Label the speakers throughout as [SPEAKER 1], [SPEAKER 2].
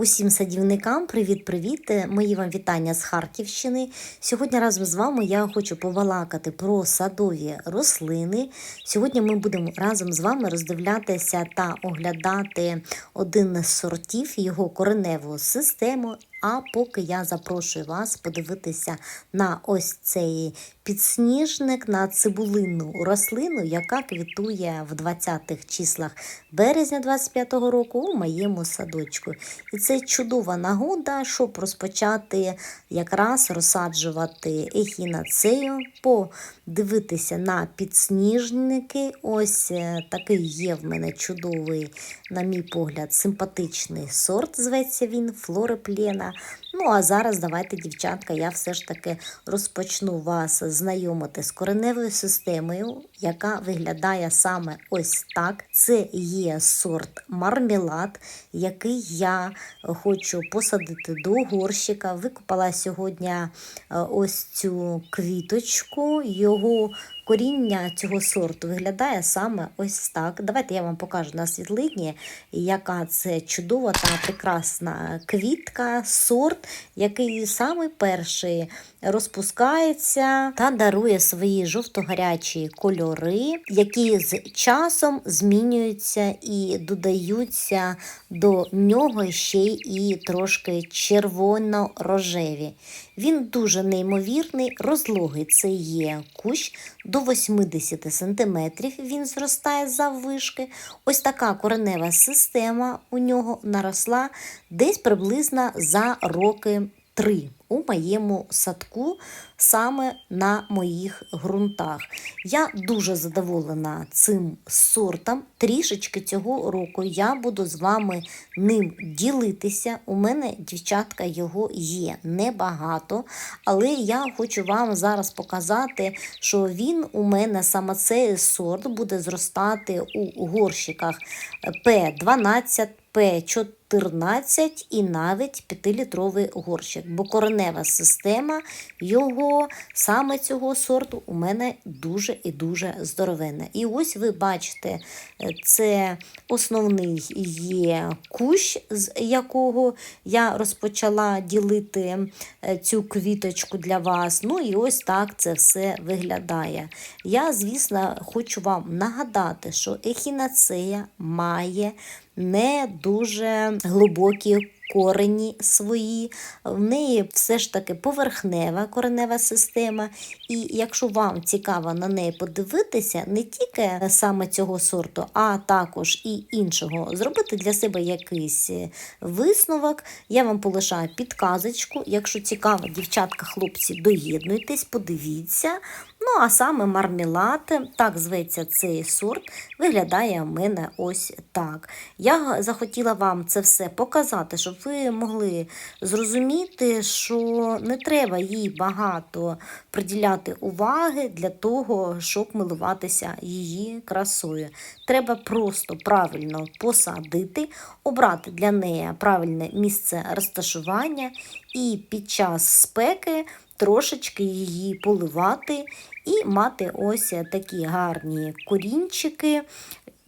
[SPEAKER 1] Усім садівникам привіт-привіт! Мої вам вітання з Харківщини. Сьогодні разом з вами я хочу побалакати про садові рослини. Сьогодні ми будемо разом з вами роздивлятися та оглядати один з сортів його кореневу систему. А поки я запрошую вас подивитися на ось цей підсніжник, на цибулинну рослину, яка квітує в 20-х числах березня 25-го року у моєму садочку. І це чудова нагода, щоб розпочати якраз розсаджувати ехінацею, подивитися на підсніжники. Ось е, такий є в мене чудовий, на мій погляд, симпатичний сорт. Зветься він Ну, а зараз давайте, дівчатка, я все ж таки розпочну вас знайомити з кореневою системою, яка виглядає саме ось так. Це є сорт мармелад, який я хочу посадити до горщика. Викопала сьогодні е, ось цю квіточку. Його коріння цього сорту виглядає саме ось так. Давайте я вам покажу на світлині, яка це чудова та прекрасна квітка, сорт, який саме перший розпускається та дарує свої жовто-гарячі кольори, які з часом змінюються і додаються до нього ще і трошки червоно-рожеві. Він дуже неймовірний, розлогий це є кущ 80 см він зростає заввишки. Ось така коренева система у нього наросла десь приблизно за роки три у моєму садку саме на моїх ґрунтах. Я дуже задоволена цим сортом. Трішечки цього року я буду з вами ним ділитися. У мене, дівчатка, його є небагато, але я хочу вам зараз показати, що він у мене саме цей сорт буде зростати у горщиках П12. П14 і навіть 5-літровий горщик, бо коренева система його саме цього сорту у мене дуже і дуже здоровенна. І ось ви бачите, це основний є кущ, з якого я розпочала ділити цю квіточку для вас. Ну і ось так це все виглядає. Я, звісно, хочу вам нагадати, що ехінацея має не дуже глибокі корені свої, в неї все ж таки поверхнева коренева система. І якщо вам цікаво на неї подивитися, не тільки саме цього сорту, а також і іншого, зробити для себе якийсь висновок, я вам полишаю підказочку. Якщо цікаво, дівчатка, хлопці, доєднуйтесь, подивіться. Ну, а саме мармелад, так зветься цей сорт, виглядає в мене ось так. Я захотіла вам це все показати, щоб ви могли зрозуміти, що не треба їй багато приділяти уваги для того, щоб милуватися її красою. Треба просто правильно посадити, обрати для неї правильне місце розташування і під час спеки трошечки її поливати і мати ось такі гарні корінчики.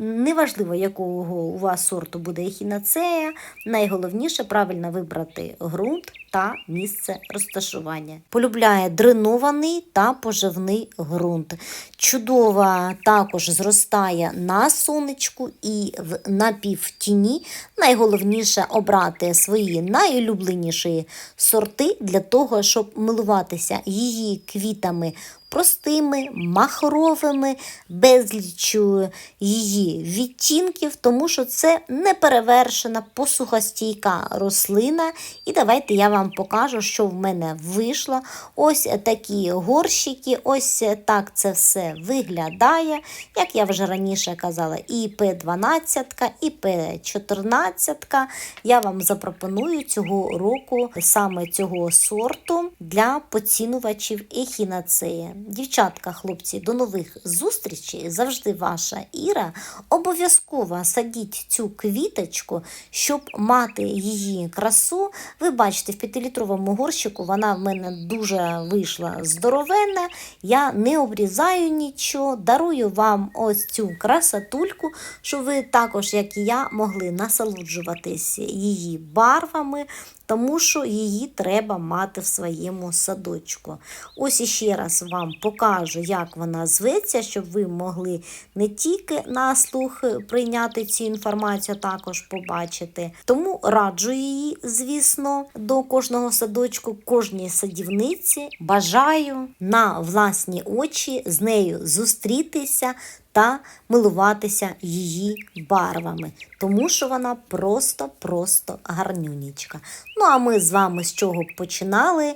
[SPEAKER 1] Неважливо, якого у вас сорту буде ехінацея, найголовніше правильно вибрати ґрунт та місце розташування. Полюбляє дренований та поживний ґрунт. Чудово також зростає на сонечку і в напівтіні. Найголовніше обрати свої найулюбленіші сорти для того, щоб милуватися її квітами простими, махровими, безлічю її відтінків, тому що це неперевершена посухостійка рослина. І давайте я вам покажу, що в мене вийшло. Ось такі горщики, ось так це все виглядає. Як я вже раніше казала, і П12, і П14. Я вам запропоную цього року саме цього сорту для поцінувачів ехінацеї. Дівчатка, хлопці, до нових зустрічей. Завжди ваша Іра. Обов'язково садіть цю квіточку, щоб мати її красу. Ви бачите, в 5-літровому горщику вона в мене дуже вийшла здоровенна. Я не обрізаю нічого, дарую вам ось цю красотульку, щоб ви також, як і я, могли насолоджуватись її барвами, тому що її треба мати в своєму садочку. Ось іще раз вам покажу, як вона зветься, щоб ви могли не тільки на слух прийняти цю інформацію, а також побачити. Тому раджу її, звісно, до кожного садочку, кожній садівниці. Бажаю на власні очі з нею зустрітися та милуватися її барвами, тому що вона просто-просто гарнюнічка. Ну а ми з вами з чого починали,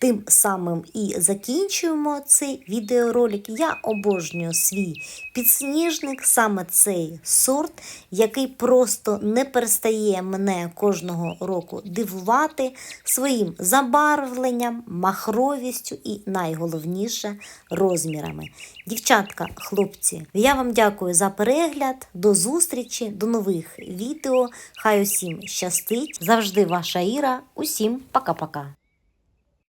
[SPEAKER 1] тим самим і закінчуємо цей відеоролик. Я обожнюю свій підсніжник, саме цей сорт, який просто не перестає мене кожного року дивувати своїм забарвленням, махровістю і найголовніше розмірами. Дівчатка, хлопці, я вам дякую за перегляд. До зустрічі, до нових відео. Хай усім щастить. Завжди ваша Іра. Усім пока-пока.